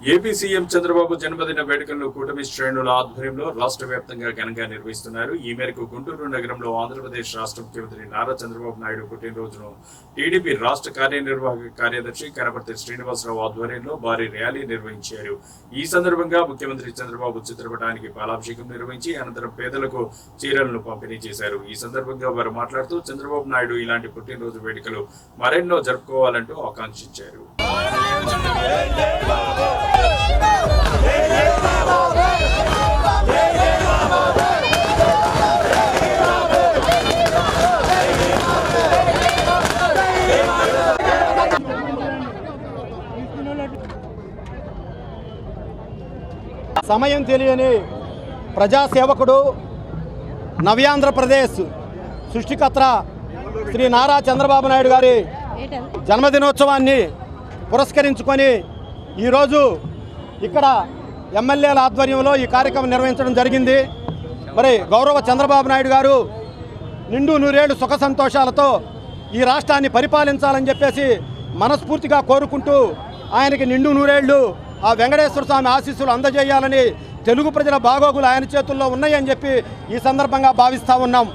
AP CM Chandrababu జన్మదిన వేడుకలను కూటమి శ్రేణుల ఆధ్వర్యంలో రాష్ట్ర వ్యాప్తంగా ఘనంగా నిర్వహిస్తున్నారు. ఈ మేరకు గుంటూరు నగరంలో ఆంధ్రప్రదేశ్ రాష్ట్ర ముఖ్యమంత్రి నారా చంద్రబాబు నాయుడు పుట్టినరోజును టీడీపీ రాష్ట్ర కార్యనిర్వాహక కార్యదర్శి కనపర్తి శ్రీనివాసరావు ఆధ్వర్యంలో భారీ ర్యాలీ నిర్వహించారు. ఈ సందర్భంగా ముఖ్యమంత్రి చంద్రబాబు చిత్రపటానికి పాలాభిషేకం నిర్వహించి అనంతరం పేదలకు చీరలను పంపిణీ చేశారు. ఈ సందర్భంగా వారు మాట్లాడుతూ చంద్రబాబు నాయుడు ఇలాంటి పుట్టినరోజు వేడుకలు మరెన్నో జరుపుకోవాలంటూ ఆకాంక్షించారు. సమయం తెలియని ప్రజాసేవకుడు నవ్యాంధ్రప్రదేశ్ సృష్టికర్త శ్రీ నారా చంద్రబాబు నాయుడు గారి జన్మదినోత్సవాన్ని పురస్కరించుకొని ఈరోజు ఇక్కడ ఎమ్మెల్యేల ఆధ్వర్యంలో ఈ కార్యక్రమం నిర్వహించడం జరిగింది. మరి గౌరవ చంద్రబాబు నాయుడు గారు నిండు నూరేళ్ళు సుఖ సంతోషాలతో ఈ రాష్ట్రాన్ని పరిపాలించాలని చెప్పేసి మనస్ఫూర్తిగా కోరుకుంటూ ఆయనకి నిండు నూరేళ్ళు ఆ వెంకటేశ్వర స్వామి ఆశీస్సులు అందజేయాలని తెలుగు ప్రజల బాగోగులు ఆయన చేతుల్లో ఉన్నాయని చెప్పి ఈ సందర్భంగా భావిస్తూ ఉన్నాం.